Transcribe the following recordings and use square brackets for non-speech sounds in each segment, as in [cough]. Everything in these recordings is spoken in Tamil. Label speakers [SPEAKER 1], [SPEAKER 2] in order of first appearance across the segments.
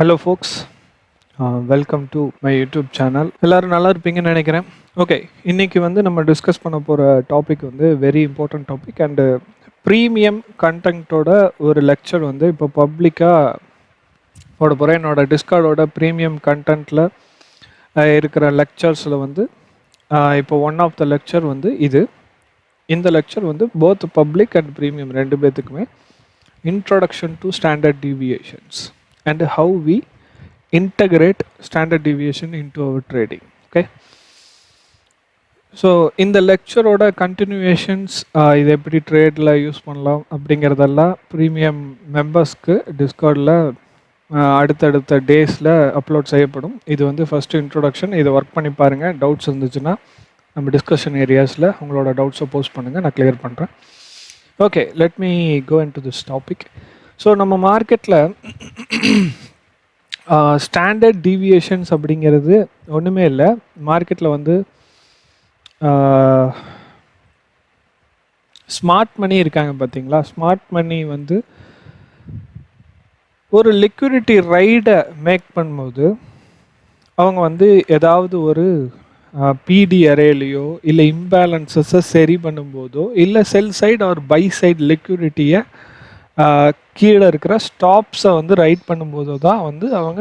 [SPEAKER 1] Hello folks welcome to my YouTube channel எல்லோரும் நல்லா இருப்பீங்கன்னு நினைக்கிறேன். ஓகே இன்னைக்கு வந்து நம்ம டிஸ்கஸ் பண்ண போகிற டாபிக் வந்து very important topic and premium கண்டென்ட்டோட ஒரு லெக்சர் வந்து இப்போ பப்ளிக்காக போட போகிறேன் என்னோடய டிஸ்கார்டோட ப்ரீமியம் கண்டென்ட்டில் இருக்கிற லெக்சர்ஸில் வந்து இப்போ ஒன் ஆஃப் த லெக்சர் வந்து இது. இந்த லெக்சர் வந்து போத் பப்ளிக் அண்ட் ப்ரீமியம் ரெண்டு பேர்த்துக்குமே introduction to standard deviations and how we integrate standard deviation into our trading okay? So இந்த லெக்சரோட கண்டினியூவேஷன்ஸ் இதை எப்படி ட்ரேடில் யூஸ் பண்ணலாம் அப்படிங்கிறதெல்லாம் ப்ரீமியம் மெம்பர்ஸ்க்கு டிஸ்கார்டில் அடுத்தடுத்த டேஸில் அப்லோட் செய்யப்படும். இது வந்து ஃபஸ்ட்டு இன்ட்ரொடக்ஷன் இதை ஒர்க் பண்ணி பாருங்கள் டவுட்ஸ் இருந்துச்சுன்னா நம்ம டிஸ்கஷன் ஏரியாஸில் உங்களோட டவுட்ஸை போஸ்ட் பண்ணுங்கள் நான் கிளியர் பண்ணுறேன் okay let me go into this topic so நம்ம மார்க்கெட்டில் ஸ்டாண்டர்ட் டீவியேஷன்ஸ் அப்படிங்கிறது ஒன்றுமே இல்லை. மார்க்கெட்டில் வந்து ஸ்மார்ட் மணி இருக்காங்க பார்த்தீங்களா ஸ்மார்ட் மணி வந்து ஒரு லிக்விடிட்டி ரைடை மேக் பண்ணும்போது அவங்க வந்து ஏதாவது ஒரு பிடி அரேலையோ இல்லை இம்பேலன்சஸை சரி பண்ணும்போதோ இல்லை sell side or buy side லிக்விடிட்டியை கீழே இருக்கிற ஸ்டாப்ஸை வந்து ரைட் பண்ணும்போது தான் வந்து அவங்க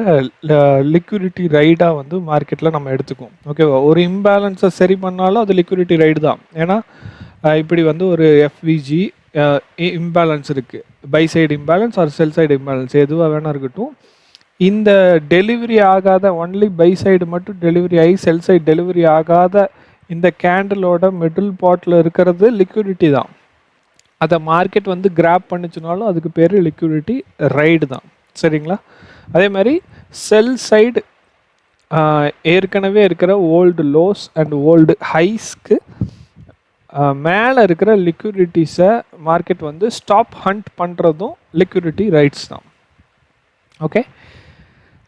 [SPEAKER 1] லிக்விடிட்டி ரைடாக வந்து மார்க்கெட்டில் நம்ம எடுத்துக்குவோம். ஓகேவா ஒரு இம்பேலன்ஸை சரி பண்ணாலும் அது லிக்விடிட்டி ரைடு தான். ஏன்னா இப்படி வந்து ஒரு எஃப்விஜி இம்பேலன்ஸ் இருக்குது buy side imbalance or sell side imbalance எதுவாக வேணா இருக்கட்டும். இந்த டெலிவரி ஆகாத ஒன்லி பை சைடு மட்டும் டெலிவரி ஆகி செல் சைடு டெலிவரி ஆகாத இந்த கேண்டிலோட மிடில் பாட்டில் இருக்கிறது லிக்விடிட்டி தான். அதை மார்க்கெட் வந்து கிராப் பண்ணிச்சுனாலும் அதுக்கு பேர் லிக்விடிட்டி ரைடு தான். சரிங்களா? அதே மாதிரி செல் சைடு ஏற்கனவே இருக்கிற ஓல்டு லோஸ் அண்ட் ஓல்டு ஹைஸ்க்கு மேலே இருக்கிற லிக்விடிட்டிஸை மார்க்கெட் வந்து ஸ்டாப் ஹண்ட் பண்ணுறதும் லிக்விடிட்டி ரைட்ஸ் தான். ஓகே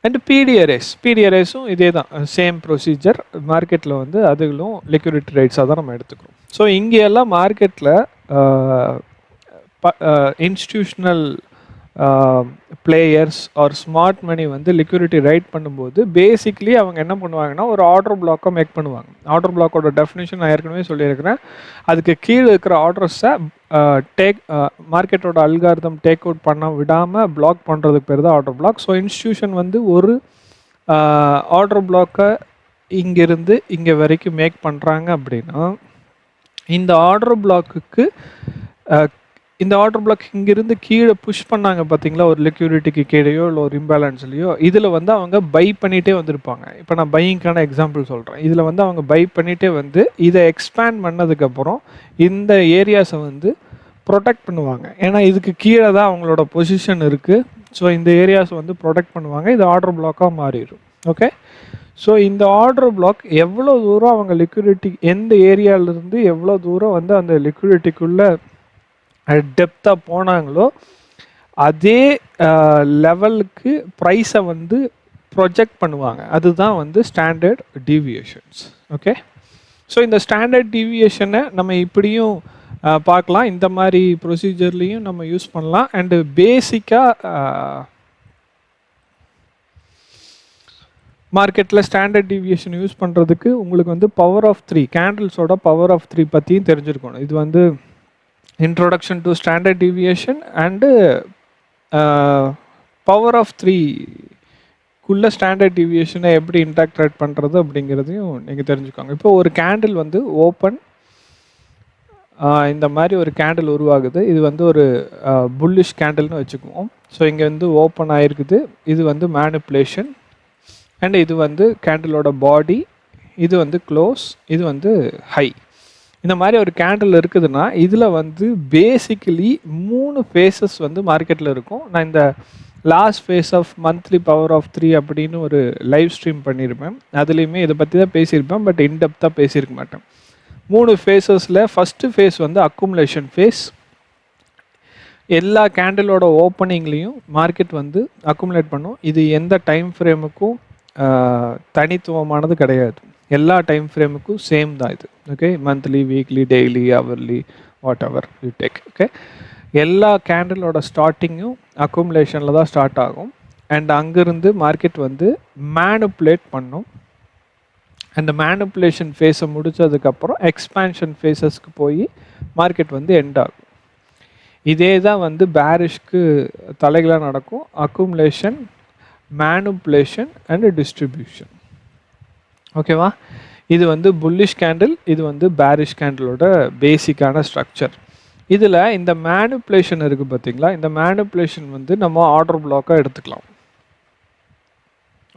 [SPEAKER 1] அண்ட் பிடிஆர்எஸ் பிடிஆர்எஸும் இதே தான் சேம் ப்ரொசீஜர் மார்க்கெட்டில் வந்து அதுகளும் லிக்விடிட்டி ரைட்ஸாக தான் நம்ம எடுத்துக்கிறோம். ஸோ இங்கே எல்லாம் மார்க்கெட்டில் institutional players or smart money வந்து லிக்யூரிட்டி ரைட் பண்ணும்போது பேசிக்லி அவங்க என்ன பண்ணுவாங்கன்னா ஒரு ஆர்டர் பிளாக்கை மேக் பண்ணுவாங்க. ஆர்டர் பிளாக்கோட டெஃபினேஷன் நான் ஏற்கனவே சொல்லியிருக்கிறேன். அதுக்கு கீழே இருக்கிற ஆர்டர்ஸை டேக் மார்க்கெட்டோட அல்காரிதம் டேக் அவுட் பண்ண விடாமல் பிளாக் பண்ணுறதுக்கு பேர் தான் ஆர்டர் பிளாக் ஸோ இன்ஸ்டியூஷன் வந்து ஒரு ஆர்டர் பிளாக்கை இங்கேருந்து இங்கே வரைக்கும் மேக் பண்ணுறாங்க அப்படின்னா இந்த ஆர்டர் பிளாக்குக்கு இந்த ஆர்டர் பிளாக் இங்கிருந்து கீழே புஷ் பண்ணாங்க பார்த்தீங்களா ஒரு லிக்யூரிட்டிக்கு கீழேயோ இல்லை ஒரு இம்பேலன்ஸ்லையோ இதில் வந்து அவங்க பை பண்ணிகிட்டே வந்திருப்பாங்க. இப்போ நான் பையிங்கான எக்ஸாம்பிள் சொல்கிறேன் இதில் வந்து அவங்க பை பண்ணிகிட்டே வந்து இதை எக்ஸ்பேண்ட் பண்ணதுக்கப்புறம் இந்த ஏரியாஸை வந்து ப்ரொடெக்ட் பண்ணுவாங்க. ஏன்னா இதுக்கு கீழே தான் அவங்களோட பொசிஷன் இருக்குது ஸோ இந்த ஏரியாஸை வந்து ப்ரொடெக்ட் பண்ணுவாங்க. இது ஆர்டர் பிளாக்காக மாறிடும். ஓகே ஸோ இந்த ஆர்டர் பிளாக் எவ்வளோ தூரம் அவங்க லிக்விடிட்டி எந்த ஏரியாவிலேருந்து எவ்வளோ தூரம் வந்து அந்த லிக்விடிட்டிக்குள்ளே டெப்த்தாக போனாங்களோ அதே லெவலுக்கு ப்ரைஸை வந்து ப்ரொஜெக்ட் பண்ணுவாங்க. அதுதான் வந்து ஸ்டாண்டர்ட் டிவியேஷன்ஸ் ஓகே ஸோ இந்த ஸ்டாண்டர்ட் டிவியேஷனை நம்ம இப்படியும் பார்க்கலாம். இந்த மாதிரி ப்ரொசீஜர்லேயும் நம்ம யூஸ் பண்ணலாம். அண்டு பேசிக்காக மார்க்கெட்டில் ஸ்டாண்டர்ட் டிவியேஷன் யூஸ் பண்ணுறதுக்கு உங்களுக்கு வந்து பவர் ஆஃப் த்ரீ கேண்டில்ஸோட பவர் ஆஃப் த்ரீ பற்றியும் தெரிஞ்சிருக்கணும். இது வந்து introduction to standard deviation and power of three குள்ள ஸ்டாண்டர்ட் டிவியேஷனை எப்படி இன்டாக்ட்ரேட் பண்ணுறது அப்படிங்கிறதையும் நீங்கள் தெரிஞ்சுக்கோங்க. இப்போ ஒரு கேண்டில் வந்து ஓப்பன் இந்த மாதிரி ஒரு கேண்டில் உருவாகுது. இது வந்து ஒரு புல்லிஷ் கேண்டில்னு வச்சுக்குவோம். ஸோ இங்கே வந்து ஓப்பன் ஆகிருக்குது இது வந்து மேனிப்புலேஷன் அண்ட் இது வந்து கேண்டிலோட பாடி இது வந்து க்ளோஸ் இது வந்து ஹை இந்த மாதிரி ஒரு கேண்டில் இருக்குதுன்னா இதில் வந்து பேசிக்கலி மூணு ஃபேஸஸ் வந்து மார்க்கெட்டில் இருக்கும். நான் இந்த last phase of monthly power of three அப்படின்னு ஒரு லைவ் ஸ்ட்ரீம் பண்ணியிருப்பேன் அதுலேயுமே இதை பற்றி தான் பேசியிருப்பேன் பட் இன்டெப்த்தாக பேசியிருக்க மாட்டேன். மூணு ஃபேஸஸில் ஃபஸ்ட்டு ஃபேஸ் வந்து அக்குமுலேஷன் ஃபேஸ் எல்லா கேண்டிலோட ஓப்பனிங்லேயும் மார்க்கெட் வந்து அக்குமுலேட் பண்ணும். இது எந்த டைம் ஃப்ரேமுக்கும் தனித்துவமானது கிடையாது. எல்லா டைம் ஃப்ரேமுக்கும் சேம் தான் இது. Okay monthly weekly daily hourly whatever you take okay எல்லா கேண்டிலோட ஸ்டார்டிங்கும் அக்குமுலேஷனில் தான் ஸ்டார்ட் ஆகும். அண்ட் அங்கேருந்து மார்க்கெட் வந்து மேனுப்புலேட் பண்ணும். அந்த மேனுப்புலேஷன் ஃபேஸை முடித்ததுக்கப்புறம் எக்ஸ்பேன்ஷன் ஃபேஸஸ்க்கு போய் மார்க்கெட் வந்து எண்ட் ஆகும். இதே தான் வந்து பேரிஷ்க்கு தலைகளாக நடக்கும். அக்குமுலேஷன் மேனுப்புலேஷன் அண்ட் டிஸ்ட்ரிபியூஷன் ஓகேவா? இது வந்து புல்லிஷ் கேண்டில் இது வந்து பேரிஷ் கேண்டிலோட பேசிக்கான ஸ்ட்ரக்சர் இதில் இந்த மேனுப்புலேஷன் இருக்குது பார்த்தீங்களா இந்த மேனுப்புலேஷன் வந்து நம்ம ஆர்டர் பிளாக்காக எடுத்துக்கலாம்.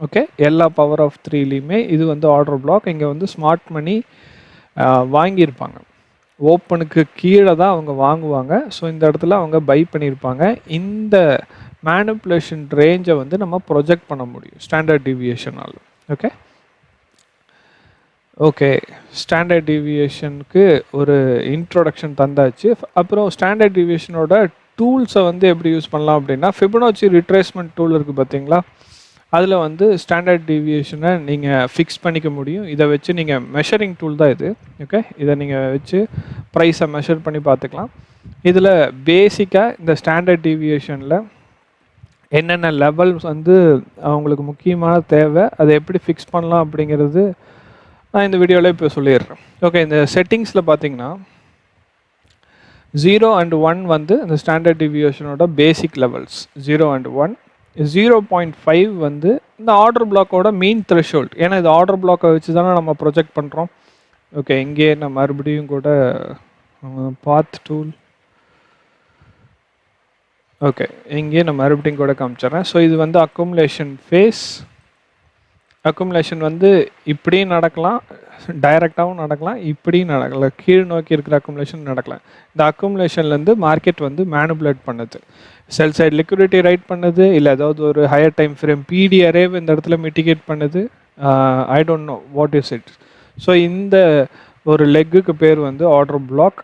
[SPEAKER 1] ஓகே எல்லா பவர் ஆஃப் த்ரீலேயுமே இது வந்து ஆர்டர் பிளாக் இங்கே வந்து ஸ்மார்ட் மணி வாங்கியிருப்பாங்க. ஓப்பனுக்கு கீழே தான் அவங்க வாங்குவாங்க. ஸோ இந்த இடத்துல அவங்க பை பண்ணியிருப்பாங்க. இந்த மேனுப்புலேஷன் ரேஞ்சை வந்து நம்ம ப்ரொஜெக்ட் பண்ண முடியும். ஸ்டாண்டர்ட் டிவியேஷனால் ஓகே ஓகே ஸ்டாண்டர்ட் டிவியேஷனுக்கு ஒரு இன்ட்ரோடக்ஷன் தந்தாச்சு. அப்புறம் ஸ்டாண்டர்ட் டிவியேஷனோட டூல்ஸை வந்து எப்படி யூஸ் பண்ணலாம் அப்படின்னா ஃபிபனோச்சி ரிட்ரேஸ்மெண்ட் டூல் இருக்குது பார்த்தீங்களா? அதில் வந்து ஸ்டாண்டர்ட் டிவியேஷனை நீங்கள் ஃபிக்ஸ் பண்ணிக்க முடியும். இதை வச்சு நீங்கள் மெஷரிங் டூல் தான் இது. ஓகே இதை நீங்கள் வச்சு ப்ரைஸை மெஷர் பண்ணி பார்த்துக்கலாம். இதில் பேசிக்காக இந்த ஸ்டாண்டர்ட் டிவியேஷனில் என்னென்ன லெவல்ஸ் வந்து அவங்களுக்கு முக்கியமான தேவை அதை எப்படி ஃபிக்ஸ் பண்ணலாம் அப்படிங்கிறது நான் இந்த வீடியோவில் இப்போ சொல்லிடுறேன். ஓகே இந்த செட்டிங்ஸில் பார்த்தீங்கன்னா ஜீரோ அண்ட் ஒன் வந்து இந்த standard டிவியேஷனோட basic levels zero and one zero point five வந்து இந்த ஆர்டர் பிளாக்கோட மெயின் த்ரெஷோல்ட் ஏன்னா இது ஆர்டர் பிளாக்கை வச்சு தானே நம்ம ப்ரொஜெக்ட் பண்ணுறோம் ஓகே இங்கே நான் மறுபடியும் கூட பாத் டூல் ஓகே இங்கே நான் மறுபடியும் கூட காமிச்சிடுறேன். ஸோ இது வந்து அக்குமுலேஷன் ஃபேஸ் அக்குமுலேஷன் வந்து இப்படியும் நடக்கலாம் டைரெக்டாகவும் நடக்கலாம் இப்படியும் நடக்கலாம் கீழ் நோக்கி இருக்கிற அக்குமுலேஷன் நடக்கலாம் இந்த அக்குமுலேஷன்லேருந்து மார்க்கெட் வந்து மேனுபுலேட் பண்ணுது. செல் சைடு லிக்விடிட்டி ரைட் பண்ணுது இல்லை ஏதாவது ஒரு ஹையர் டைம் ஃப்ரேம் பிடி இந்த இடத்துல மிட்டிகேட் பண்ணுது. I don't know what is it so இந்த ஒரு லெக்குக்கு பேர் வந்து ஆர்டர் பிளாக்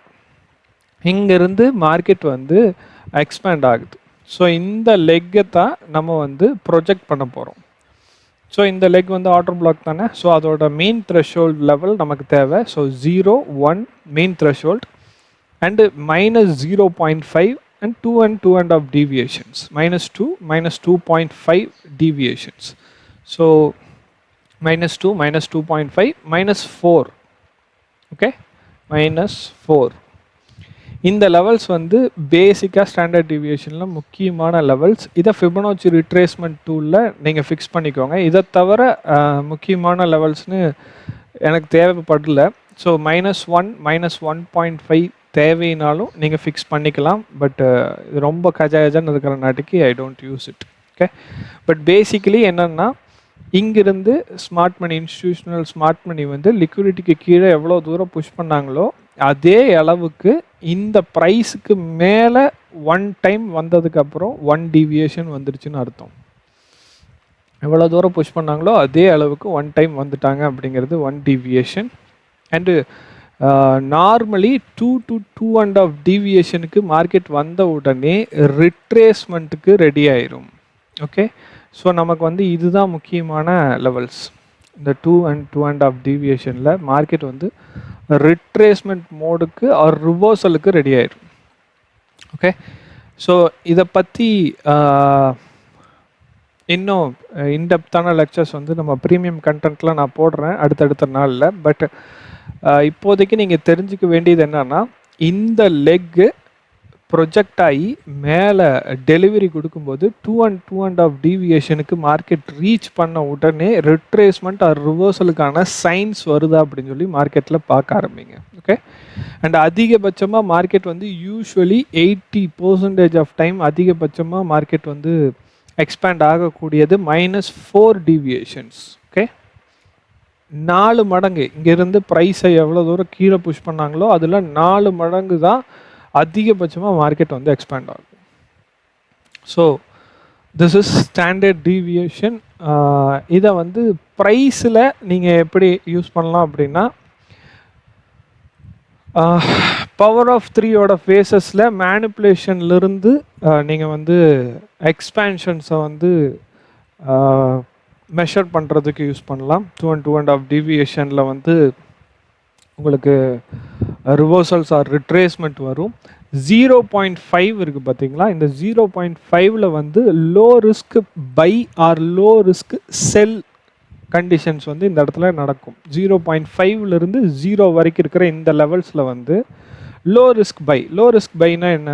[SPEAKER 1] இங்கேருந்து மார்க்கெட் வந்து எக்ஸ்பேண்ட் ஆகுது. ஸோ இந்த லெக்கை தான் நம்ம வந்து ப்ரொஜெக்ட் பண்ண போகிறோம் ஸோ இந்த லெக் வந்து ஆர்டர் பிளாக் தானே? ஸோ அதோட மெயின் த்ரெஷோல்ட் லெவல் நமக்கு தேவை. So zero one main threshold and minus zero point five and two and two and half deviations minus two minus two point five deviations so minus two minus two point five minus four okay minus four இந்த லெவல்ஸ் வந்து பேசிக்காக ஸ்டாண்டர்ட் டிவியேஷனில் முக்கியமான லெவல்ஸ் இதை ஃபிபனோச்சி ரிட்ரேஸ்மெண்ட் டூலில் நீங்கள் ஃபிக்ஸ் பண்ணிக்கோங்க. இதை தவிர முக்கியமான லெவல்ஸ்னு எனக்கு தேவைப்படல. So minus one minus one point five தேவைனாலும் நீங்கள் ஃபிக்ஸ் பண்ணிக்கலாம். பட் இது ரொம்ப கஜாயஜன்னு இருக்கிற நாட்டுக்கு I don't use it okay but basically என்னென்னா இங்கிருந்து smart money institutional smart money வந்து லிக்விடிட்டிக்கு கீழே எவ்வளோ தூரம் புஷ் பண்ணாங்களோ அதே அளவுக்கு இந்த ப்ரைஸுக்கு மேலே ஒன் டைம் வந்ததுக்கப்புறம் ஒன் டிவியேஷன் வந்துருச்சுன்னு அர்த்தம். எவ்வளோ தூரம் புஷ் பண்ணாங்களோ அதே அளவுக்கு ஒன் டைம் வந்துட்டாங்க அப்படிங்கிறது one deviation and normally two to two and half டிவியேஷனுக்கு market வந்த உடனே ரிட்ரேஸ்மெண்ட்டுக்கு ரெடி ஆயிரும். ஓகே ஸோ நமக்கு வந்து இதுதான் முக்கியமான லெவல்ஸ் இந்த two and two and half டிவியேஷனில் market வந்து ரிட்ரேஸ்மெண்ட் மோடுக்கு ஆர் ரிவர்சலுக்கு ரெடி ஆயிடும் ஓகே ஸோ இதை பற்றி இன்னும் இன்டெப்த்தான லெக்சர்ஸ் வந்து நம்ம ப்ரீமியம் கண்டென்ட்லாம் நான் போடுறேன் அடுத்தடுத்த நாளில். பட் இப்போதைக்கு நீங்கள் தெரிஞ்சுக்க வேண்டியது என்னன்னா இந்த லெக்கு ப்ரொஜெக்ட் ஆகி மேலே டெலிவரி கொடுக்கும்போது two and two and half டீவியேஷனுக்கு market reach பண்ண உடனே ரிட்ரேஸ்மெண்ட் ஆர் ரிவர்சலுக்கான சைன்ஸ் வருதா அப்படின்னு சொல்லி மார்க்கெட்டில் பார்க்க ஆரம்பிங்க. ஓகே அண்ட் அதிகபட்சமாக மார்க்கெட் வந்து usually eighty percentage of time அதிகபட்சமாக மார்க்கெட் வந்து எக்ஸ்பேண்ட் ஆகக்கூடியது மைனஸ் ஃபோர் டீவியேஷன்ஸ் ஓகே நாலு மடங்கு. இங்கேருந்து ப்ரைஸை எவ்வளோ தூரம் கீழே புஷ் பண்ணாங்களோ அதில் நாலு மடங்கு தான் அதிகபட்சமாக மார்க்கெட் வந்து எக்ஸ்பேண்ட் ஆகும் so this is standard deviation இதை வந்து ப்ரைஸில் நீங்கள் எப்படி யூஸ் பண்ணலாம் அப்படின்னா பவர் ஆஃப் த்ரீயோட ஃபேஸஸில் மேனிப்புலேஷன்லேருந்து நீங்கள் வந்து எக்ஸ்பேன்ஷன்ஸை வந்து மெஷர் பண்ணுறதுக்கு யூஸ் பண்ணலாம். Two and two and half டிவியேஷனில் வந்து உங்களுக்கு ரிவர்சல்ஸ் ஆர் ரிட்ரேஸ்மெண்ட் வரும். ஜீரோ பாயிண்ட் ஃபைவ் இருக்குது பார்த்தீங்களா இந்த ஜீரோ பாயிண்ட் ஃபைவ்ல வந்து low risk buy or low risk sell conditions வந்து இந்த இடத்துல நடக்கும். ஜீரோ பாயிண்ட் ஃபைவ்லேருந்து ஜீரோ வரைக்கும் இருக்கிற இந்த லெவல்ஸில் வந்து low risk buy low risk பைனா என்ன?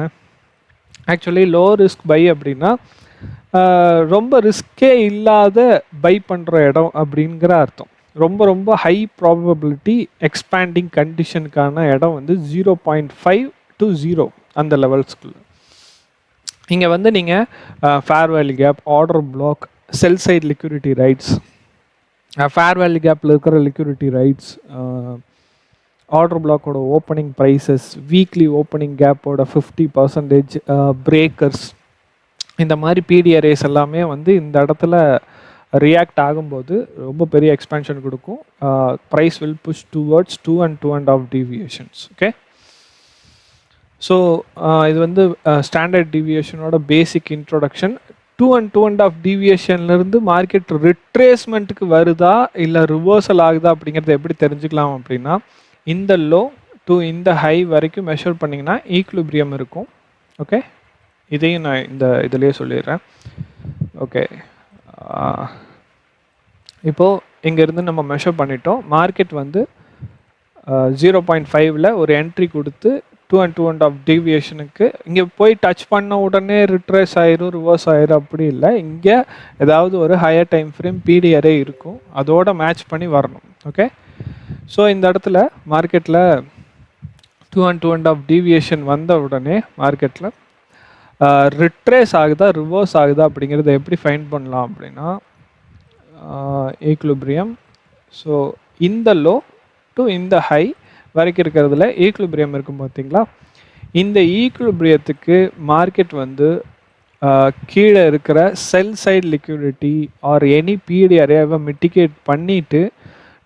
[SPEAKER 1] ஆக்சுவலி லோ ரிஸ்க் பை அப்படின்னா ரொம்ப ரிஸ்கே இல்லாத பை பண்ணுற இடம் அப்படிங்கிற அர்த்தம். ரொம்ப ரொம்ப ஹை ப்ராபபிலிட்டி எக்ஸ்பேண்டிங் கண்டிஷனுக்கான இடம் வந்து zero point five to zero அந்த லெவல்ஸ்குள்ள இங்கே வந்து நீங்கள் fair value gap order block sell side liquidity raids fair value கேப்பில் இருக்கிற லிக்யூரிட்டி ரைட்ஸ் ஆர்டர் பிளாக்கோட ஓப்பனிங் ப்ரைஸஸ் வீக்லி ஓப்பனிங் கேப்போட ஃபிஃப்டி பர்சன்டேஜ் பிரேக்கர்ஸ் இந்த மாதிரி பிடிஆர்ஏஸ் எல்லாமே வந்து இந்த இடத்துல ரியாக்ட் ஆகும்போது ரொம்ப பெரிய எக்ஸ்பென்ஷன் கொடுக்கும். Price will push towards two and two and half deviations okay so இது வந்து standard டிவியேஷனோட basic introduction two and two and half டிவியேஷன்லேருந்து market ரிட்ரேஸ்மெண்ட்டுக்கு வருதா இல்லை ரிவர்சல் ஆகுதா அப்படிங்கிறத எப்படி தெரிஞ்சுக்கலாம் அப்படின்னா இந்த லோ டு இந்த ஹை வரைக்கும் மெஷர் பண்ணிங்கன்னா ஈக்லிபிரியம் இருக்கும் ஓகே இதையும் நான் இந்த இதுலேயே சொல்லிடுறேன் ஓகே இப்போது இங்கேருந்து நம்ம மெஷர் பண்ணிட்டோம். மார்க்கெட் வந்து ஜீரோ பாயிண்ட் ஃபைவ்ல ஒரு என்ட்ரி கொடுத்து two and two and half டிவியேஷனுக்கு இங்கே போய் டச் பண்ண உடனே ரிட்ரேஸ் ஆயிரும் ரிவர்ஸ் ஆயிரும் அப்படி இல்லை. இங்கே ஏதாவது ஒரு ஹையர் டைம் ஃப்ரேம் பிடிஆரே இருக்கும். அதோட மேட்ச் பண்ணி வரணும். ஓகே ஸோ இந்த இடத்துல மார்க்கெட்டில் two and two and half deviation வந்த உடனே மார்க்கெட்டில் ரிட்ரேஸ் ஆகுதா ரிவர்ஸ் ஆகுதா அப்படிங்கிறத எப்படி ஃபைண்ட் பண்ணலாம் அப்படின்னா ஈக்லுப்ரியம் ஸோ இந்த லோ டு இந்த ஹை வரைக்கும் இருக்கிறதுல ஈக்லுப்ரியம் இருக்கும் பார்த்தீங்களா? இந்த ஈக்லுப்ரியத்துக்கு மார்க்கெட் வந்து கீழே இருக்கிற sell side liquidity or any PD அறையாவை mitigate பண்ணிவிட்டு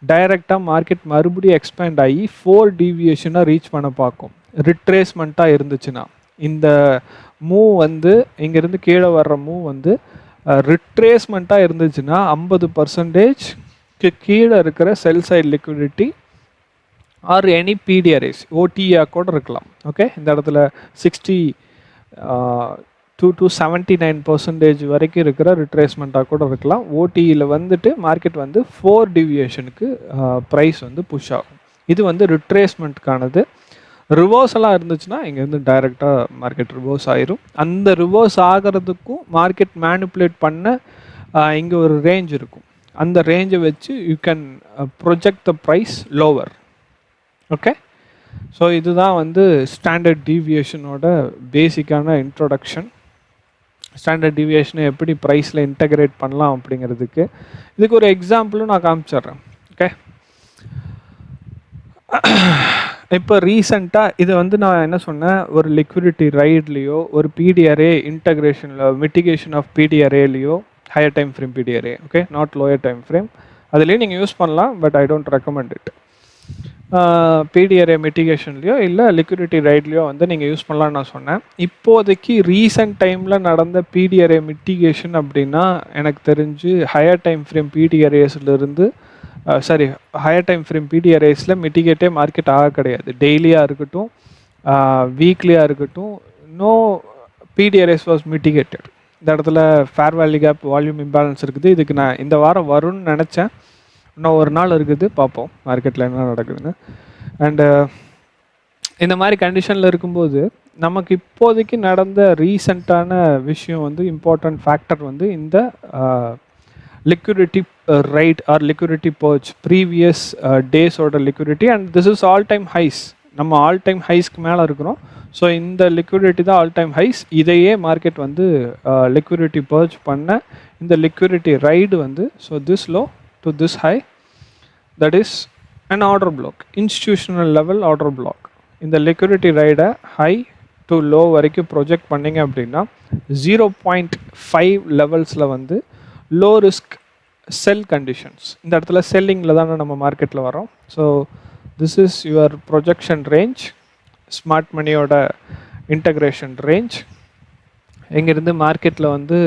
[SPEAKER 1] டைரெக்டாக மார்க்கெட் மறுபடியும் எக்ஸ்பேண்ட் ஆகி ஃபோர் டிவியேஷனாக ரீச் பண்ண பார்க்கும். ரிட்ரேஸ்மெண்ட்டாக இருந்துச்சுன்னா. இந்த மூவ் வந்து இங்கேருந்து கீழே வர்ற மூவ் வந்து ரிட்ரேஸ்மெண்ட்டாக இருந்துச்சுன்னா ஐம்பது பர்சன்டேஜ் கீழே இருக்கிற sell side liquidity or any PD arrays ஓடிஆ கூட இருக்கலாம். ஓகே இந்த இடத்துல sixty two to seventy nine percentage வரைக்கும் இருக்கிற ரிட்ரேஸ்மெண்ட்டாக கூட இருக்கலாம். ஓடியில் வந்துட்டு மார்க்கெட் வந்து ஃபோர் டிவியேஷனுக்கு ப்ரைஸ் வந்து புஷ் ஆகும். இது வந்து ரிட்ரேஸ்மெண்ட்கானது ரிவர்ஸெல்லாம் இருந்துச்சுன்னா இங்கேருந்து டைரெக்டாக மார்க்கெட் ரிவர்ஸ் ஆயிரும். அந்த ரிவர்ஸ் ஆகிறதுக்கும் மார்க்கெட் மேனிப்புலேட் பண்ண இங்கே ஒரு ரேஞ்ச் இருக்கும். அந்த ரேஞ்சை வச்சு you can project the price lower okay so இதுதான் வந்து ஸ்டாண்டர்ட் டீவியேஷனோட பேசிக்கான இன்ட்ரொடக்ஷன் ஸ்டாண்டர்ட் டிவியேஷனை எப்படி ப்ரைஸில் இன்டகிரேட் பண்ணலாம் அப்படிங்கிறதுக்கு. இதுக்கு ஒரு எக்ஸாம்பிளும் நான் காமிச்சிடுறேன். ஓகே இப்போ ரீசெண்டாக இதை வந்து நான் என்ன சொன்னேன்? ஒரு லிக்விடிட்டி ரைட்லேயோ ஒரு பிடிஆர்ஏ இன்டகிரேஷனில் mitigation of பிடிஆர்ஏலையோ higher time frame PD array okay not lower time frame அதுலேயும் நீங்கள் யூஸ் பண்ணலாம் but I don't recommend it PD array மிட்டிகேஷன்லையோ இல்லை லிக்விடிட்டி ரைட்லையோ வந்து நீங்கள் யூஸ் பண்ணலாம்னு நான் சொன்னேன். இப்போதைக்கு ரீசெண்ட் டைமில் நடந்த பிடிஆர்ஏ மிட்டிகேஷன் அப்படின்னா எனக்கு தெரிஞ்சு ஹையர் டைம் ஃப்ரேம் பிடிஆர்ஏஸ்லேருந்து சாரி ஹையர் டைம் ஃப்ரேம் பிடிஆர்ஐஸில் மிட்டிகேட்டே மார்க்கெட் ஆக கிடையாது. டெய்லியாக இருக்கட்டும் வீக்லியாக இருக்கட்டும் நோ பிடிஆர்எஸ் வாஸ் மிட்டிகேட்டட் இந்த இடத்துல fair value gap volume imbalance இருக்குது. இதுக்கு நான் இந்த வாரம் வரும்னு நினச்சேன். இன்னும் ஒரு நாள் இருக்குது. பார்ப்போம் மார்க்கெட்டில் என்ன நடக்குதுன்னு. அண்டு இந்த மாதிரி கண்டிஷனில் இருக்கும்போது நமக்கு இப்போதைக்கு நடந்த ரீசண்டான விஷயம் வந்து இம்பார்ட்டன்ட் ஃபேக்டர் வந்து இந்த liquidity raid or liquidity purge previous டேஸோட liquidity and this is all time highs நம்ம ஆல் டைம் ஹைஸ்க்கு மேலே இருக்கிறோம். ஸோ இந்த லிக்விடிட்டி தான் ஆல் டைம் ஹைஸ் இதையே மார்க்கெட் வந்து லிக்விடிட்டி பர்ச் பண்ண இந்த லிக்விடிட்டி ரைடு வந்து so this low to this high that is and order block institutional level order block இந்த லிக்விடிட்டி ரைடை ஹை டு லோ வரைக்கும் ப்ரொஜெக்ட் பண்ணிங்க அப்படின்னா ஜீரோ பாயிண்ட் ஃபைவ் லெவல்ஸில் வந்து லோ ரிஸ்க் செல் கண்டிஷன்ஸ் இந்த இடத்துல செல்லிங்கில் தானே நம்ம மார்க்கெட்டில் வரோம் so this is your projection range smart மணியோட இன்டக்ரேஷன் ரேஞ்ச் இங்கேருந்து மார்க்கெட்டில் வந்து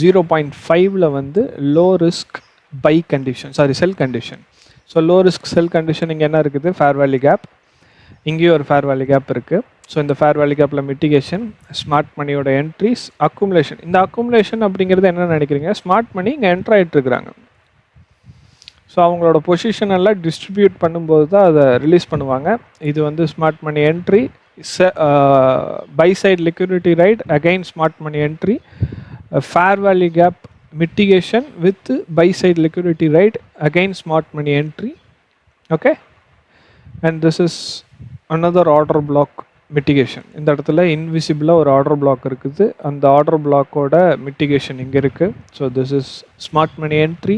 [SPEAKER 1] ஜீரோ பாயிண்ட் ஃபைவ்ல வந்து low risk buy condition sorry sell condition so low risk sell condition இங்கே என்ன இருக்குது? ஃபேர் வேல்யூ கேப் இங்கேயும் ஒரு ஃபேர் வேல்யூ கேப் இருக்குது ஸோ இந்த ஃபேர் வேல்யூ கேப்பில் மிட்டிகேஷன் ஸ்மார்ட் மணியோட என்ட்ரிஸ் அக்குமுலேஷன் இந்த அக்குமுலேஷன் அப்படிங்கிறது என்ன நினைக்கிறீங்க? ஸ்மார்ட் மணி இங்கே என்ட்ரு ஆகிட்டு இருக்கிறாங்க. ஸோ அவங்களோட பொசிஷன் எல்லாம் டிஸ்ட்ரிபியூட் பண்ணும்போது தான் அதை ரிலீஸ் பண்ணுவாங்க. இது வந்து smart money entry buy side liquidity raid again smart money entry fair value gap mitigation with buy side liquidity raid again smart money entry okay and this is another order block mitigation இந்த இடத்துல இன்விசிபிளாக ஒரு ஆர்டர் பிளாக் இருக்குது. அந்த ஆர்டர் பிளாக்கோட மிட்டிகேஷன் இங்கே இருக்குது so this is smart money entry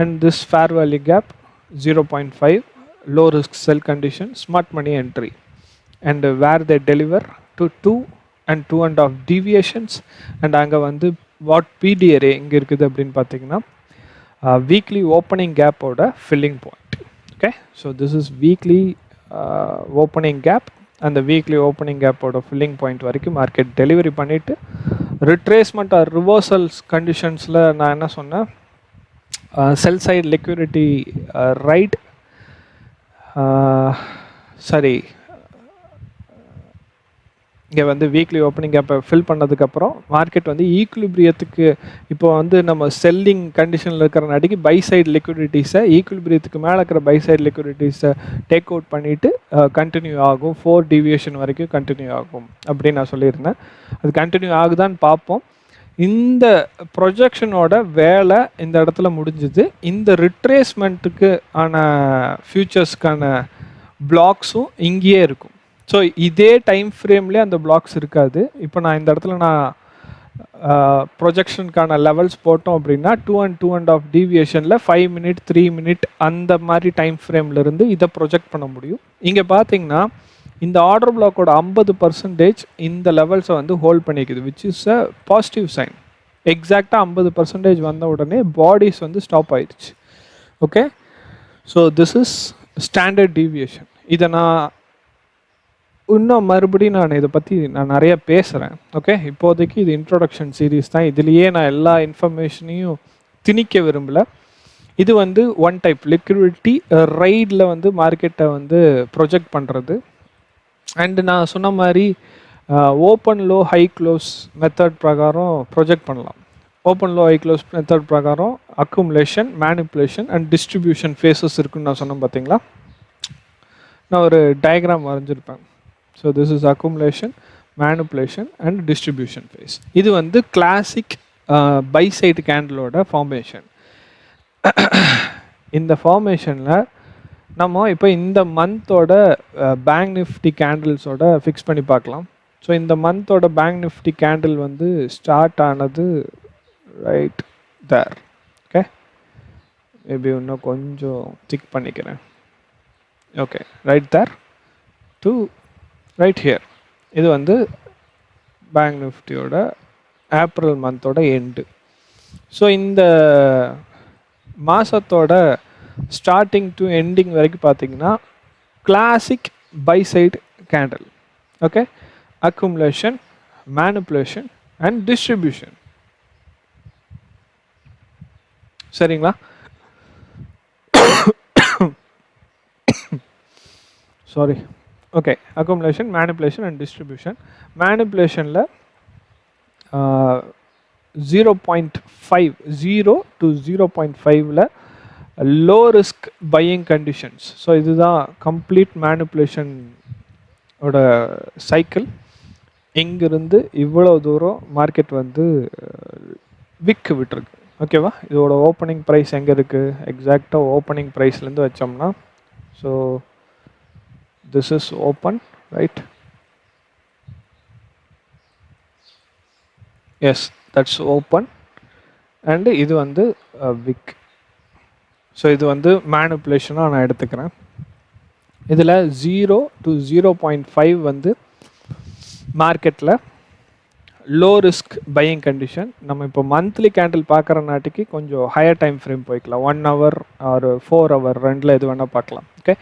[SPEAKER 1] and this fair value gap zero point five low risk sell condition smart money entry and where they deliver to two and two and half deviations and அங்கே வந்து வாட் பிடிஆர்ஏ இங்கே இருக்குது அப்படின்னு பார்த்தீங்கன்னா weekly opening கேப்போட filling point okay so this is weekly opening gap அந்த வீக்லி ஓப்பனிங் கேப்போட ஃபில்லிங் பாயிண்ட் வரைக்கும் மார்க்கெட் டெலிவரி பண்ணிவிட்டு ரிட்ரேஸ்மெண்ட் ஆர் ரிவர்சல்ஸ் கண்டிஷன்ஸில் நான் என்ன சொன்னேன்? Sell side liquidity raid sorry இங்கே வந்து வீக்லி ஓப்பனிங் கேப்பை ஃபில் பண்ணதுக்கப்புறம் மார்க்கெட் வந்து ஈக்குலிபிரியத்துக்கு இப்போ வந்து நம்ம செல்லிங் கண்டிஷனில் இருக்கிற நாட்டிக்கு பை சைடு லிக்விடிட்டிஸை ஈக்குலிபிரியத்துக்கு மேலே இருக்கிற பை சைடு லிக்விடிட்டிஸை டேக் அவுட் பண்ணிவிட்டு கண்டினியூ ஆகும். ஃபோர் டிவியேஷன் வரைக்கும் கண்டினியூ ஆகும் அப்படின்னு நான் சொல்லியிருந்தேன். அது கண்டினியூ ஆகுதான்னு பார்ப்போம். இந்த ப்ரொஜெக்ஷனோட வேலை இந்த இடத்துல முடிஞ்சுது. இந்த ரிட்ரேஸ்மெண்ட்டுக்கு ஆன ஃபியூச்சர்ஸ்க்கான பிளாக்ஸும் இங்கேயே இருக்கும். ஸோ இதே டைம் ஃப்ரேம்லேயே அந்த பிளாக்ஸ் இருக்காது. இப்போ நான் இந்த இடத்துல நான் ப்ரொஜெக்ஷனுக்கான லெவல்ஸ் போட்டோம் அப்படின்னா two and two and half டீவியேஷனில் five minute three minute அந்த மாதிரி டைம் ஃப்ரேம்லேருந்து இதை ப்ரொஜெக்ட் பண்ண முடியும். இங்கே பார்த்தீங்கன்னா இந்த ஆர்டர் பிளாக்கோட ஐம்பது பர்சன்டேஜ் இந்த லெவல்ஸை வந்து hold பண்ணிக்குது which is a positive sign எக்ஸாக்டாக ஐம்பது பர்சன்டேஜ் வந்த உடனே பாடிஸ் வந்து ஸ்டாப் ஆயிடுச்சு. Okay so this is standard deviation இதை நான் இன்னும் மறுபடியும் நான் இதை பற்றி நான் நிறைய பேசுகிறேன் ஓகே இப்போதைக்கு இது இன்ட்ரோடக்ஷன் சீரீஸ் தான். இதுலேயே நான் எல்லா இன்ஃபர்மேஷனையும் திணிக்க விரும்பலை. இது வந்து ஒன் டைப் லிக்விடிட்டி ரைடில் வந்து மார்க்கெட்டை வந்து ப்ரொஜெக்ட் பண்ணுறது அண்டு நான் சொன்ன மாதிரி open low high close method பிரகாரம் ப்ரொஜெக்ட் பண்ணலாம். Open low high close method பிரகாரம் accumulation manipulation and distribution phases இருக்குன்னு நான் சொன்னேன் பார்த்தீங்களா நான் ஒரு diagram வரைஞ்சிருப்பேன். So this is accumulation manipulation and distribution phase இது வந்து கிளாசிக் பைசைட் கேண்டிலோட ஃபார்மேஷன் இந்த ஃபார்மேஷனில் நம்ம இப்போ இந்த மந்தோட பேங்க் நிஃப்டி கேண்டில்ஸோட ஃபிக்ஸ் பண்ணி பார்க்கலாம். ஸோ இந்த மந்தோட பேங்க் நிஃப்டி கேண்டில் வந்து ஸ்டார்ட் ஆனது ரைட் தேர் ஓகே மேபி இன்னும் கொஞ்சம் திக் பண்ணிக்கிறேன். Okay right there to right here இது வந்து பேங்க் நிஃப்டியோட ஏப்ரல் மந்தோட எண்டு ஸோ இந்த மாதத்தோட ஸ்டார்டிங் டு எண்டிங் வரைக்கும் பார்த்தீங்கன்னா classic by side candle okay accumulation manipulation and distribution சரிங்களா? [coughs] Sorry okay accumulation manipulation and distribution மேனிப்புலேஷனில் zero point five zero to zero point ஃபைவ்ல low risk buying conditions so இதுதான் கம்ப்ளீட் மேனிப்புலேஷனோட ஓட சைக்கிள் இங்கிருந்து இவ்வளோ தூரம் மார்க்கெட் வந்து uh, விக்கு விட்டுருக்கு. ஓகேவா இதோட ஓப்பனிங் ப்ரைஸ் எங்கே இருக்குது எக்ஸாக்டாக ஓப்பனிங் ப்ரைஸ்லேருந்து வச்சோம்னா so this is open right yes that's open and இது வந்து uh, விக் ஸோ இது வந்து மேனுப்புலேஷனாக நான் எடுத்துக்கிறேன். இதில் zero to zero point five வந்து மார்க்கெட்டில் லோ ரிஸ்க் பையிங் கண்டிஷன் நம்ம இப்போ மந்த்லி கேண்டில் பார்க்குற நாட்டுக்கு கொஞ்சம் ஹையர் டைம் ஃப்ரேம் போய்க்கலாம். ஒன் ஹவர் ஒரு ஃபோர் ஹவர் ரெண்டில் எது வேணால் பார்க்கலாம். Okay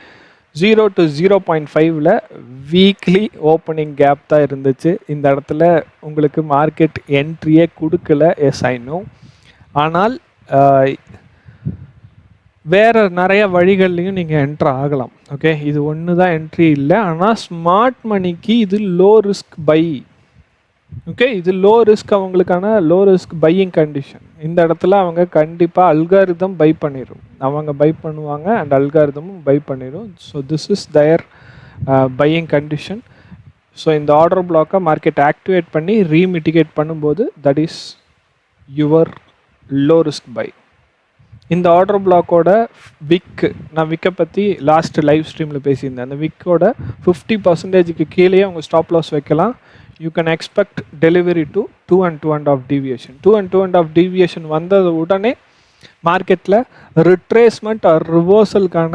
[SPEAKER 1] zero to zero point ஃபைவ்ல வீக்லி ஓப்பனிங் கேப் தான் இருந்துச்சு. இந்த இடத்துல உங்களுக்கு மார்க்கெட் என்ட்ரியே கொடுக்கல எஸ் ஐ ஆனால் வேறு நிறைய வழிகள்லையும் நீங்கள் என்ட்ரு ஆகலாம். ஓகே இது ஒன்று தான் என்ட்ரி இல்லை. ஆனால் ஸ்மார்ட் மணிக்கு இது லோ ரிஸ்க் பை ஓகே இது லோ ரிஸ்க் அவங்களுக்கான லோ ரிஸ்க் பையிங் கண்டிஷன் இந்த இடத்துல அவங்க கண்டிப்பாக அல்காரிதம் பை பண்ணிடும் அவங்க பை பண்ணுவாங்க அண்ட் அல்காரிதமும் பை பண்ணிடும் so this is their buying condition so இந்த ஆர்டர் பிளாக்கை மார்க்கெட் ஆக்டிவேட் பண்ணி ரீமிட்டிகேட் பண்ணும்போது that is your low risk buy இந்த ஆர்டர் பிளாக்கோட விக்கு நான் விக்கை பற்றி லாஸ்ட் லைவ் ஸ்ட்ரீமில் பேசியிருந்தேன். அந்த விக்கோட ஃபிஃப்டி பர்சன்டேஜுக்கு கீழேயே அவங்க ஸ்டாப் லாஸ் வைக்கலாம். You can expect delivery to two and two and half deviation two and two and half deviation வந்தது உடனே மார்க்கெட்டில் ரிட்ரேஸ்மெண்ட் ஆர் ரிவர்சலுக்கான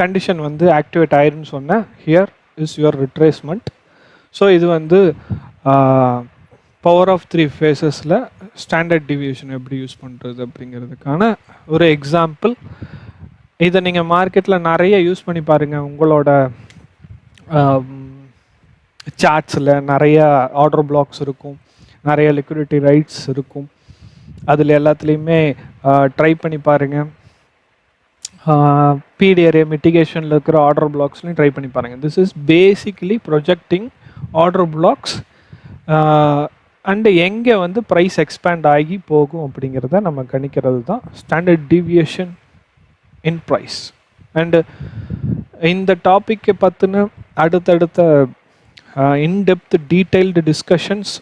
[SPEAKER 1] கண்டிஷன் வந்து ஆக்டிவேட் ஆயிருன்னு சொன்னேன். Here is your retracement so இது வந்து பவர் ஆஃப் த்ரீ ஃபேஸஸில் ஸ்டாண்டர்ட் டிவியேஷன் எப்படி யூஸ் பண்ணுறது அப்படிங்கிறதுக்கான ஒரு எக்ஸாம்பிள் இதை நீங்கள் மார்க்கெட்டில் நிறைய யூஸ் பண்ணி பாருங்கள் உங்களோட சார்ட்ஸில் நிறைய ஆர்டர் பிளாக்ஸ் இருக்கும். நிறைய லிக்விடிட்டி ரைட்ஸ் இருக்கும். அதில் எல்லாத்துலேயுமே ட்ரை பண்ணி பாருங்கள் பிடிஆர்ஏ மிட்டிகேஷனில் இருக்கிற ஆர்டர் பிளாக்ஸ்லையும் ட்ரை பண்ணி பாருங்கள் this is basically projecting order blocks and எங்கே வந்து ப்ரைஸ் எக்ஸ்பேண்ட் ஆகி போகும் அப்படிங்கிறத நம்ம கணிக்கிறது தான் standard deviation in price and இந்த டாப்பிக்கை பற்றின அடுத்தடுத்த in depth detailed discussions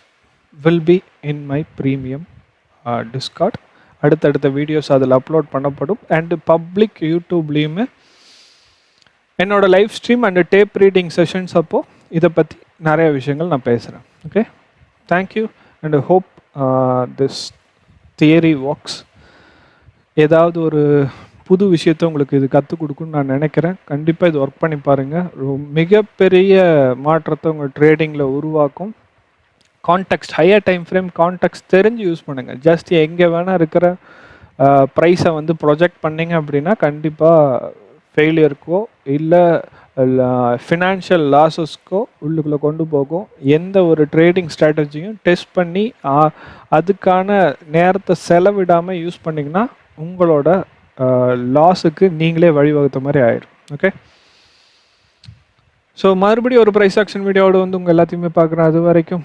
[SPEAKER 1] will be in my premium Discord அடுத்தடுத்த வீடியோஸ் அதில் அப்லோட் பண்ணப்படும். அண்டு பப்ளிக் யூடியூப்லேயுமே என்னோடய live stream and tape reading sessions அப்போது இதை பற்றி நிறைய விஷயங்கள் நான் பேசுகிறேன் okay thank you and hope this theory works ஏதாவது ஒரு புது விஷயத்த உங்களுக்கு இது கற்றுக் கொடுக்குன்னு நான் நினைக்கிறேன். கண்டிப்பாக இது ஒர்க் பண்ணி பாருங்கள் மிகப்பெரிய மாற்றத்தை உங்கள் ட்ரேடிங்கில் உருவாக்கும். Context higher time frame context தெரிஞ்சு யூஸ் பண்ணுங்கள் ஜஸ்ட் எங்கே வேணால் இருக்கிற ப்ரைஸை வந்து ப்ரொஜெக்ட் பண்ணிங்க அப்படின்னா கண்டிப்பாக ஃபெயிலியருக்கோ இல்லை ஃபினான்ஷியல் லாஸஸ்க்கோ உள்ளுக்குள்ளே கொண்டு போகும். எந்த ஒரு ட்ரேடிங் ஸ்ட்ராட்டஜியும் டெஸ்ட் பண்ணி அதுக்கான நேரத்தை செலவிடாமல் யூஸ் பண்ணிங்கன்னா உங்களோட லாஸுக்கு நீங்களே வழிவகுத்த மாதிரி ஆயிடும் ஓகே ஸோ மறுபடியும் ஒரு ப்ரைஸ் ஆக்ஷன் வீடியோவோட வந்து உங்கள் எல்லாத்தையுமே பார்க்குறேன். அது வரைக்கும்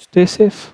[SPEAKER 1] Stay safe.